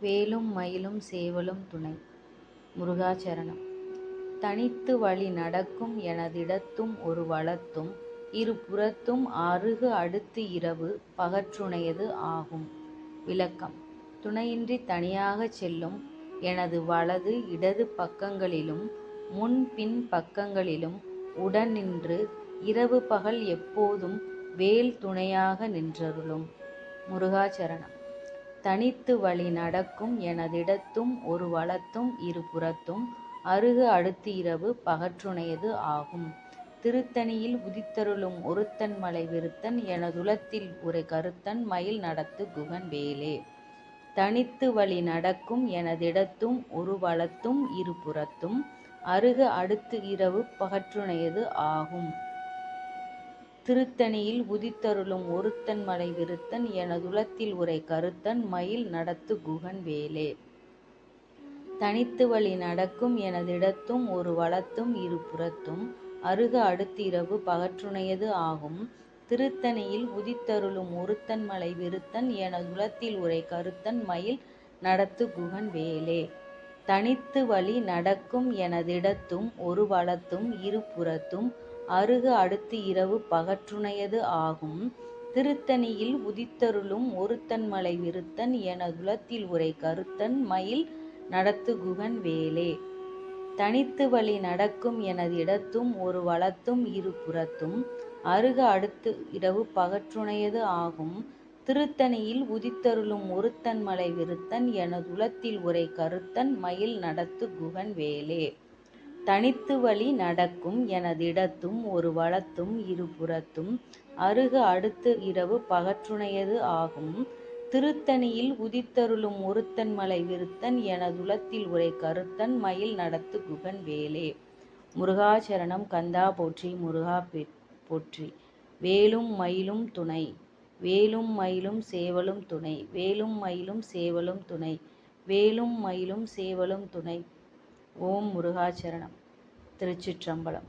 வேலும் மயிலும் சேவலும் துணை முருகாச்சரணம் தனித்து வழி நடக்கும் எனதிடத்தும் ஒரு வலத்தும் இரு புறத்தும் அருகு அடுத்து இரவு பகற்றுணையது ஆகும். விளக்கம் துணையின்றி தனியாகச் செல்லும் எனது வலது இடது பக்கங்களிலும் முன் பின் பக்கங்களிலும் உடன் நின்று இரவு பகல் எப்போதும் வேல் துணையாக நின்றருளும். முருகாச்சரணம் தனித்து வழி நடக்கும் எனதிடத்தும் ஒரு வளத்தும் இருபுறத்தும் அருகு அடுத்து இரவு பகற்றுணையது ஆகும். திருத்தணியில் உதித்தருளும் ஒருத்தன் மலை விருத்தன் எனதுலத்தில் ஒரு கருத்தன் மயில் நடத்து குகன் வேலே. தனித்து வழி நடக்கும் எனதிடத்தும் ஒரு வலத்தும் இருபுறத்தும் அருகு அடுத்து இரவு பகற்றுணையது ஆகும். திருத்தணியில் உதித்தருளும் ஒருத்தன் மலை விருத்தன் எனதுளத்தில் உரை கருத்தன் மயில் நடத்து குகன் வேலே. தனித்து வழி நடக்கும் எனதிடத்தும் ஒரு வளத்தும் இரு புறத்தும் அருக அடுத்து இரவு பகற்றுணையது ஆகும். திருத்தணியில் உதித்தருளும் ஒருத்தன் மலை விருத்தன் எனதுலத்தில் உரை கருத்தன் மயில் நடத்து குகன் வேலே. தனித்து வழி நடக்கும் எனதிடத்தும் ஒரு வளத்தும் இரு புறத்தும் அருகு அடுத்து இரவு பகற்றுணையது ஆகும். திருத்தணியில் உதித்தருளும் ஒருத்தன் மலை விருத்தன் எனதுளத்தில் உரை கருத்தன் மயில் நடத்து குகன் வேலே. தனித்து வழி நடக்கும் எனது இடத்தும் ஒரு வளத்தும் இரு புறத்தும் அருக அடுத்து இரவு பகற்றுணையது ஆகும். திருத்தணியில் உதித்தருளும் ஒருத்தன் மலை விருத்தன் எனதுளத்தில் உரை கருத்தன் மயில் நடத்து குகன் வேலே. தனித்து வழி நடக்கும் எனதிடத்தும் ஒரு வளத்தும் இருபுறத்தும் அருகு அடுத்து இரவு பகற்றுணையது ஆகும். திருத்தணியில் உதித்தருளும் ஒருத்தன் மலை விருத்தன் எனதுலத்தில் உரை கருத்தன் மயில் நடத்து குகன் வேலே. முருகாச்சரணம் கந்தா போற்றி முருகா போற்றி. வேலும் மயிலும் துணை. வேலும் மயிலும் சேவலும் துணை. வேலும் மயிலும் சேவலும் துணை. வேலும் மயிலும் சேவலும் துணை. ஓம் முருகாச்சரணம். திருச்சிற்றம்பலம்.